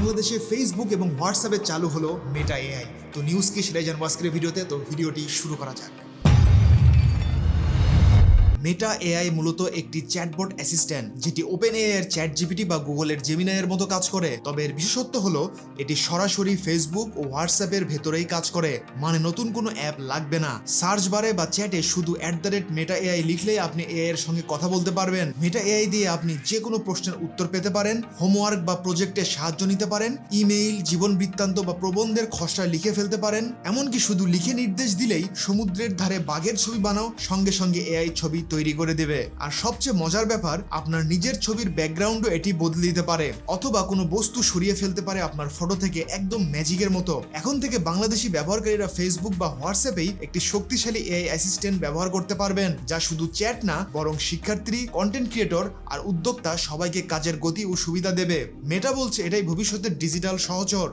বাংলাদেশে ফেসবুক এবং হোয়াটসঅ্যাপে চালু হলো মেটা এআই তো নিউজ কি সেটাই জানব আজকের ভিডিওতে। তো ভিডিওটি শুরু করা যাক। মেটা এআই মূলত একটি চ্যাটবট অ্যাসিস্ট্যান্ট যেটি ওপেন এআই এর চ্যাট জিপিটি বা গুগলের জেমিনাই এর মতো কাজ করে। তবে এর বিশেষত্ব হলো, এটি সরাসরি ফেসবুক ও হোয়াটসঅ্যাপের ভেতরেই কাজ করে মানে নতুন কোনো অ্যাপ লাগবে না। সার্চ বারে বা চ্যাটে শুধু at the rate Meta AI লিখলেই আপনি এআই এর সঙ্গে কথা বলতে পারবেন। মেটা এআই দিয়ে আপনি যে কোনো প্রশ্নের উত্তর পেতে পারেন হোমওয়ার্ক বা প্রজেক্টে সাহায্য নিতে পারেন ইমেইল জীবন বৃত্তান্ত বা প্রবন্ধের খসড়া লিখে ফেলতে পারেন। এমনকি শুধু লিখে নির্দেশ দিলেই সমুদ্রের ধারে বাঘের ছবি বানাও, সঙ্গে সঙ্গে এআই ছবি তৈরি করে দেবে। আর সবচেয়ে মজার ব্যাপার, আপনার নিজের ছবির ব্যাকগ্রাউন্ডও এটি বদলে দিতে পারে। অথবা কোনো বস্তু সরিয়ে ফেলতে পারে আপনার ফটো থেকে একদম ম্যাজিকের মতো। এখন থেকে বাংলাদেশি ব্যবহারকারীরা ফেসবুক বা হোয়াটসঅ্যাপেই একটি শক্তিশালী এআই অ্যাসিস্ট্যান্ট ব্যবহার করতে পারবেন, যা শুধু চ্যাট না, বরং শিক্ষার্থী কন্টেন্ট ক্রিয়েটর আর উদ্যোক্তা সবাইকে কাজের গতি ও সুবিধা দেবে। মেটা বলছে এটাই ভবিষ্যতের ডিজিটাল সহচর।